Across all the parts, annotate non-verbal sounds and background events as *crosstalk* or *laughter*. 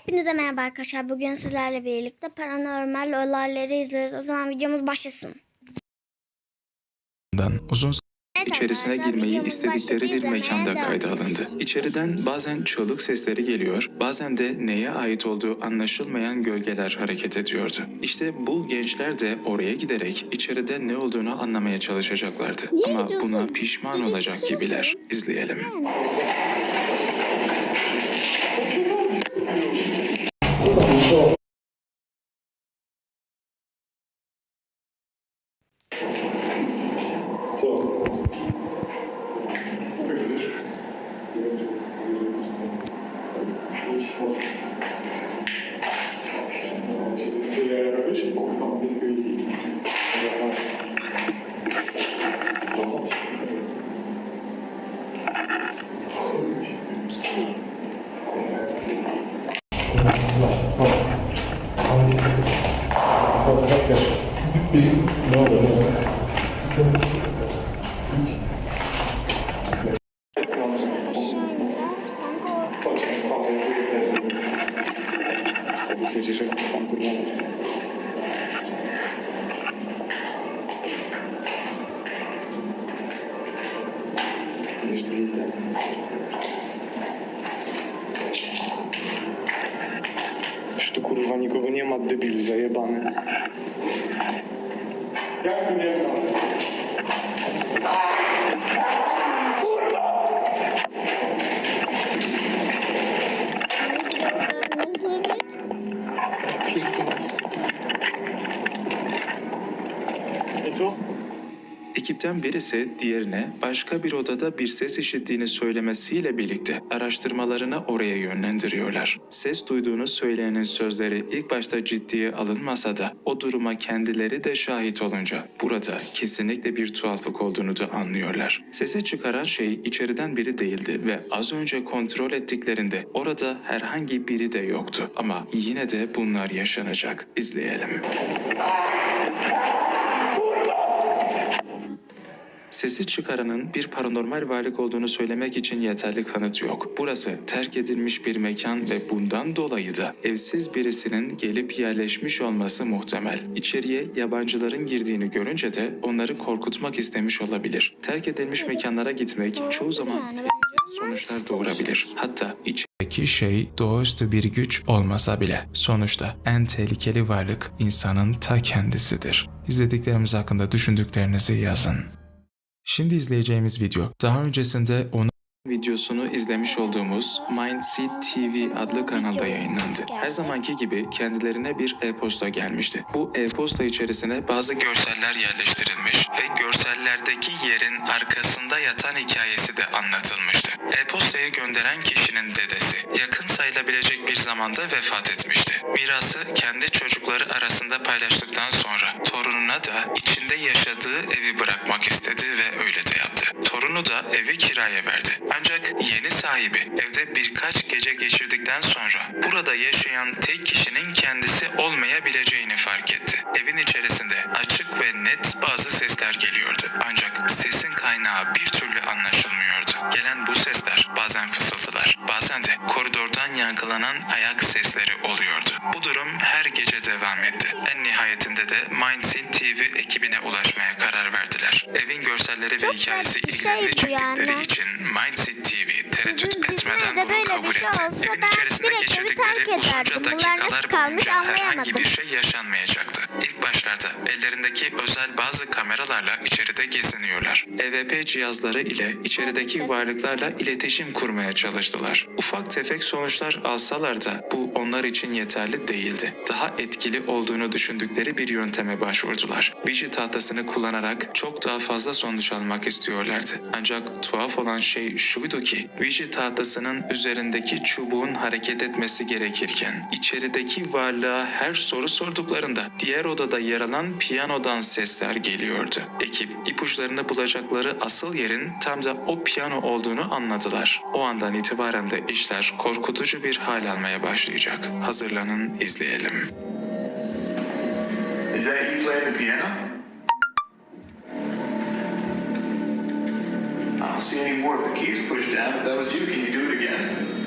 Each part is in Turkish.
Hepinize merhaba arkadaşlar. Bugün sizlerle birlikte paranormal olayları izliyoruz. O zaman videomuz başlasın. Uzun Evet İçerisine girmeyi istedikleri bir mekanda kayda alındı. İçeriden bazen çığlık sesleri geliyor, bazen de neye ait olduğu anlaşılmayan gölgeler hareket ediyordu. İşte bu gençler de oraya giderek içeride ne olduğunu anlamaya çalışacaklardı. Niye Ama buna pişman olacak gibiler. İzleyelim. Je suis un peu plus tard. Nikogo nie ma, debil zajebany. Ekipten birisi diğerine başka bir odada bir ses işittiğini söylemesiyle birlikte araştırmalarını oraya yönlendiriyorlar. Ses duyduğunu söyleyenin sözleri ilk başta ciddiye alınmasa da o duruma kendileri de şahit olunca burada kesinlikle bir tuhaflık olduğunu da anlıyorlar. Sesi çıkaran şey içeriden biri değildi ve az önce kontrol ettiklerinde orada herhangi biri de yoktu. Ama yine de bunlar yaşanacak. İzleyelim. Sesi çıkaranın bir paranormal varlık olduğunu söylemek için yeterli kanıt yok. Burası terk edilmiş bir mekan ve bundan dolayı da evsiz birisinin gelip yerleşmiş olması muhtemel. İçeriye yabancıların girdiğini görünce de onları korkutmak istemiş olabilir. Terk edilmiş mekanlara gitmek çoğu zaman sonuçlar doğurabilir. Hatta iç içindeki şey doğaüstü bir güç olmasa bile sonuçta en tehlikeli varlık insanın ta kendisidir. İzlediklerimiz hakkında düşündüklerinizi yazın. Şimdi izleyeceğimiz video daha öncesinde onu videosunu izlemiş olduğumuz Mindseed TV adlı kanalda yayınlandı. Her zamanki gibi kendilerine bir e-posta gelmişti. Bu e-posta içerisine bazı görseller yerleştirilmiş ve görsellerdeki yerin arkasında yatan hikayesi de anlatılmıştı. E-postayı gönderen kişinin dedesi yakın sayılabilecek bir zamanda vefat etmişti. Mirası kendi çocukları arasında paylaştıktan sonra torununa da içinde yaşadığı evi bırakmak istedi ve öyle Torunu da evi kiraya verdi. Ancak yeni sahibi evde birkaç gece geçirdikten sonra burada yaşayan tek kişinin kendisi olmayabileceğini fark etti. Evin içerisinde açık ve net bazı sesler geliyordu. Ancak sesin kaynağı bir türlü anlaşılmıyordu. Gelen bu sesler bazen fısıltılar, bazen de koridordan yankılanan ayak sesleri oluyordu. Bu durum her gece devam etti. En nihayetinde de Mindset TV ekibine ulaşmaya karar verdiler. Evin görselleri ve hikayesi garip yani. için Mindset TV tereddüt Bizim etmeden bunu kabul şey etti. Evin içerisinde geçirdikleri uzunca dakikalar boyunca herhangi bir şey yaşanmayacaktı. İlk başlarda ellerindeki özel bazı kameralarla içeride geziniyorlar. EVP cihazları ile içerideki varlıklarla iletişim kurmaya çalıştılar. Ufak tefek sonuçlar alsalar da bu onlar için yeterli değildi. Daha etkili olduğunu düşündükleri bir yönteme başvurdular. Vici tahtasını kullanarak çok daha fazla sonuç almak istiyorlardı. Ancak tuhaf olan şey şuydu ki Vici tahtasının üzerindeki çubuğun hareket etmesi gerekirken içerideki varlığa her soru sorduklarında diğer odada yer alan piyanodan sesler geliyordu. Ekip ipuçlarını bulacakları asıl yerin tam da o piyano olduğunu anladılar. O andan itibaren de işler korkutucu bir hal almaya başlayacak. Hazırlanın izleyelim. Is that you playing the piano? I don't see any more of the keys pushed down. If that was you, can you do it again?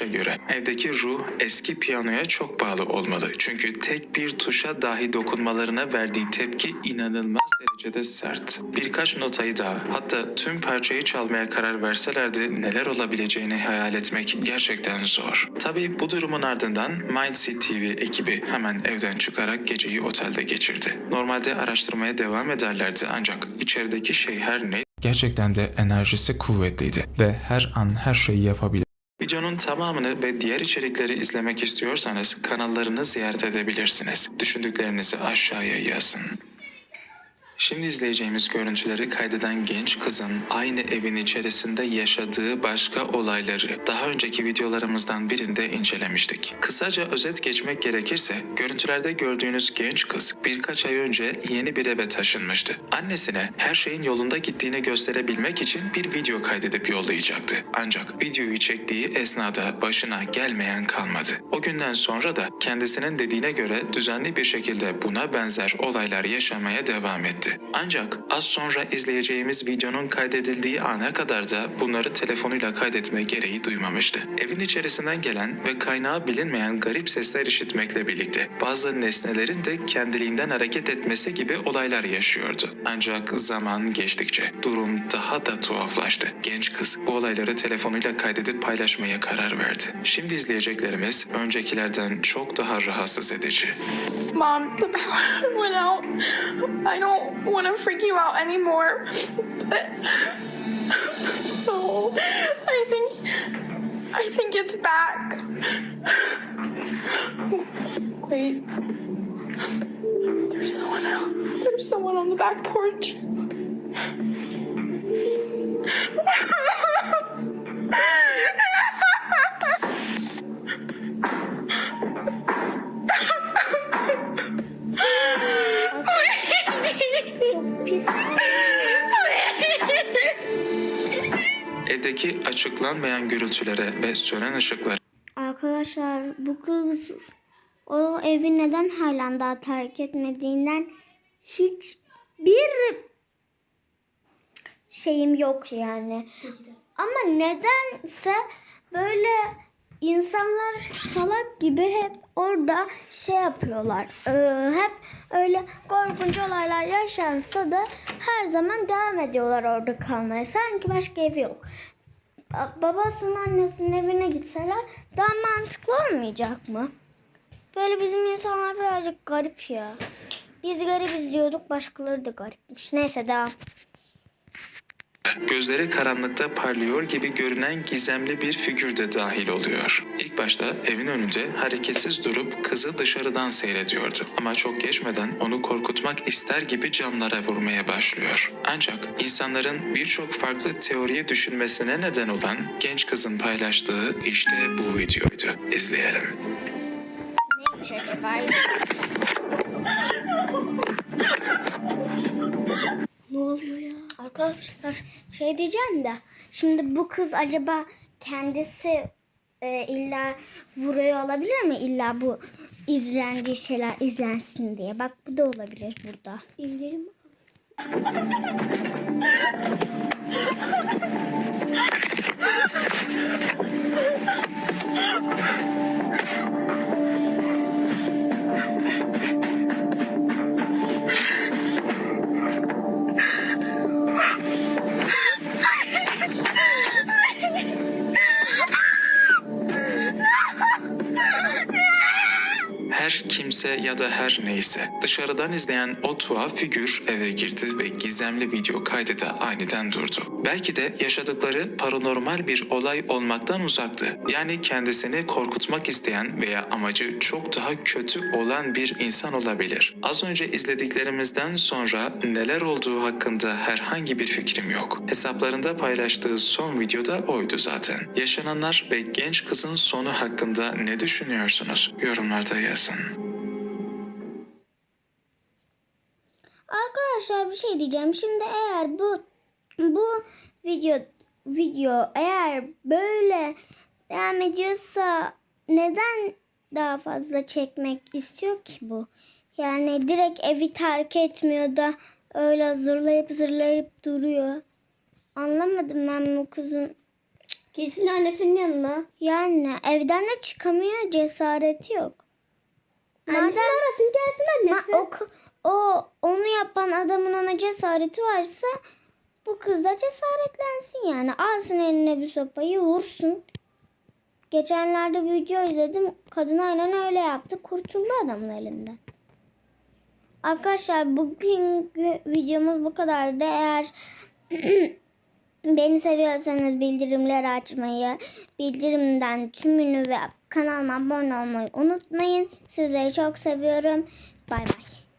Görünüşe göre evdeki ruh eski piyanoya çok bağlı olmalı. Çünkü tek bir tuşa dahi dokunmalarına verdiği tepki inanılmaz derecede sert. Birkaç notayı daha hatta tüm parçayı çalmaya karar verselerdi neler olabileceğini hayal etmek gerçekten zor. Tabii bu durumun ardından Mindset TV ekibi hemen evden çıkarak geceyi otelde geçirdi. Normalde araştırmaya devam ederlerdi ancak içerideki şey her ne Gerçekten de enerjisi kuvvetliydi ve her an her şeyi yapabilir. Videonun tamamını ve diğer içerikleri izlemek istiyorsanız kanallarını ziyaret edebilirsiniz. Düşündüklerinizi aşağıya yazın. Şimdi izleyeceğimiz görüntüleri kaydeden genç kızın aynı evin içerisinde yaşadığı başka olayları daha önceki videolarımızdan birinde incelemiştik. Kısaca özet geçmek gerekirse görüntülerde gördüğünüz genç kız birkaç ay önce yeni bir eve taşınmıştı. Annesine her şeyin yolunda gittiğini gösterebilmek için bir video kaydedip yollayacaktı. Ancak videoyu çektiği esnada başına gelmeyen kalmadı. O günden sonra da kendisinin dediğine göre düzenli bir şekilde buna benzer olaylar yaşamaya devam etti. Ancak az sonra izleyeceğimiz videonun kaydedildiği ana kadar da bunları telefonuyla kaydetme gereği duymamıştı. Evin içerisinden gelen ve kaynağı bilinmeyen garip sesler işitmekle birlikte bazı nesnelerin de kendiliğinden hareket etmesi gibi olaylar yaşıyordu. Ancak zaman geçtikçe durum daha da tuhaflaştı. Genç kız bu olayları telefonuyla kaydedip paylaşmaya karar verdi. Şimdi izleyeceklerimiz öncekilerden çok daha rahatsız edici. Mom, the power went out. I don't want to freak you out anymore. But oh, I think I think it's back. Wait. There's someone out. There's someone on the back porch. *laughs* Pis. *laughs* Evdeki açıklanmayan gürültülere ve sönen ışıklara Arkadaşlar bu kız o evi neden halen daha terk etmediğinden hiçbir şeyim yok yani. Ama nedense böyle insanlar salak gibi hep orada şey yapıyorlar. Ee, hep öyle korkunç olaylar yaşansa da her zaman devam ediyorlar orada kalmaya. Sanki başka evi yok. Ba- Babasının annesinin evine gitseler daha mantıklı olmayacak mı? Böyle bizim insanlar birazcık garip ya. Biz garibiz diyorduk başkaları da garipmiş. Neyse devam. Gözleri karanlıkta parlıyor gibi görünen gizemli bir figür de dahil oluyor. İlk başta evin önünde hareketsiz durup kızı dışarıdan seyrediyordu. Ama çok geçmeden onu korkutmak ister gibi camlara vurmaya başlıyor. Ancak insanların birçok farklı teoriyi düşünmesine neden olan genç kızın paylaştığı işte bu videoydu. İzleyelim. Neymiş acaba? Arkadaşlar şey diyeceğim de şimdi bu kız acaba kendisi e, illa vuruyor olabilir mi? İlla bu izlendiği şeyler izlensin diye. Bak bu da olabilir burada. İzleyelim. Her *laughs* kimse ya da her neyse. Dışarıdan izleyen o tuhaf figür eve girdi ve gizemli video kaydı da aniden durdu. Belki de yaşadıkları paranormal bir olay olmaktan uzaktı. Yani kendisini korkutmak isteyen veya amacı çok daha kötü olan bir insan olabilir. Az önce izlediklerimizden sonra neler olduğu hakkında herhangi bir fikrim yok. Hesaplarında paylaştığı son videoda oydu zaten. Yaşananlar ve genç kızın sonu hakkında ne düşünüyorsunuz? Yorumlarda yazın. Arkadaşlar bir şey diyeceğim. Şimdi eğer bu bu video video eğer böyle devam ediyorsa neden daha fazla çekmek istiyor ki bu? Yani direkt evi terk etmiyor da öyle zırlayıp zırlayıp duruyor. Anlamadım ben bu kızın. Gitsin annesinin yanına. Yani evden de çıkamıyor cesareti yok. Annesini arasın gelsin annesi. Ma- o, k- o onu yapan adamın ona cesareti varsa bu kız da cesaretlensin yani. Alsın eline bir sopayı vursun. Geçenlerde bir video izledim. Kadın aynen öyle yaptı. Kurtuldu adamın elinden. Arkadaşlar bugünkü videomuz bu kadardı. Eğer *clears throat* beni seviyorsanız bildirimleri açmayı, bildirimden tümünü ve kanalıma abone olmayı unutmayın. Sizleri çok seviyorum. Bay bay.